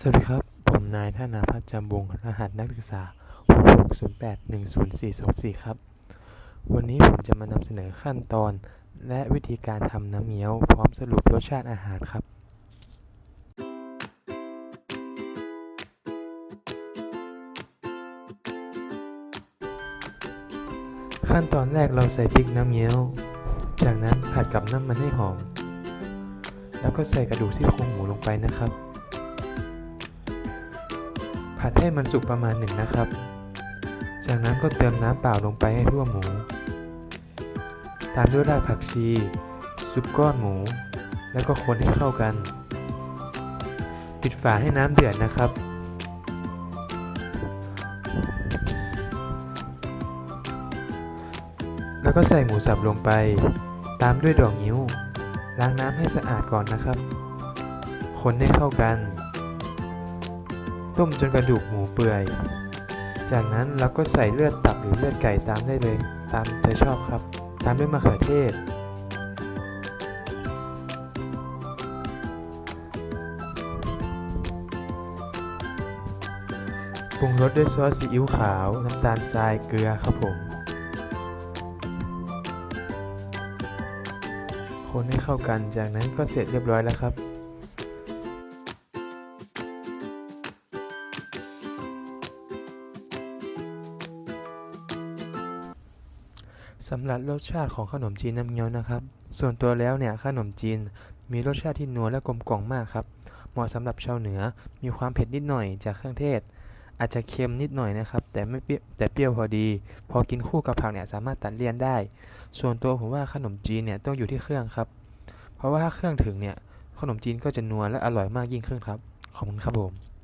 สวัสดีครับ ผมนายธนาพัฒน์จำวง รหัสนักศึกษา660810424 ครับ วันนี้ผมจะมานำเสนอขั้นตอน และวิธีการทำน้ำเงี้ยว พร้อมสรุปรสชาติอาหารครับ ขั้นตอนแรกเราใส่พริกน้ำเงี้ยว จากนั้นผัดกับน้ำมันให้หอม แล้วก็ใส่กระดูกซี่โครงหมูลงไปนะครับ ผัดให้มันสุกประมาณหนึ่งนะครับ จากนั้นก็เติมน้ำเปล่าลงไปให้ทั่วหมู ตามด้วยรากผักชี ซุปก้อนหมู แล้วก็คนให้เข้ากัน ปิดฝาให้น้ำเดือดนะครับ แล้วก็ใส่หมูสับลงไป ตามด้วยดอกนิ้ว ล้างน้ำให้สะอาดก่อนนะครับ คนให้เข้ากัน ต้มจนกระดูกหมูเปื่อย จากนั้นเราก็ใส่เลือดตับหรือเลือดไก่ตามได้เลย ตามใจชอบครับ ตามด้วยมะเขือเทศ ปรุงรสด้วยซอสซีอิ๊วขาว น้ำตาลทราย เกลือครับผม คนให้เข้ากัน จากนั้นก็เสร็จเรียบร้อยแล้วครับ สำหรับรสชาติของขนมจีนน้ำเงี้ยวนะครับ ส่วนตัวแล้วเนี่ยขนมจีนมีรสชาติที่นัวและกลมกล่อมมากครับ เหมาะสำหรับชาวเหนือ มีความเผ็ดนิดหน่อยจากเครื่องเทศ อาจจะเค็มนิดหน่อยนะครับ แต่ไม่เปรี้ยวแต่เปรี้ยวพอดี พอกินคู่กับผักเนี่ยสามารถตัดเลี่ยนได้ ส่วนตัวผมว่าขนมจีนเนี่ยต้องอยู่ที่เครื่องครับ เพราะว่าถ้าเครื่องถึงเนี่ยขนมจีนก็จะนัวและอร่อยมากยิ่งขึ้นครับ ขอบคุณครับผม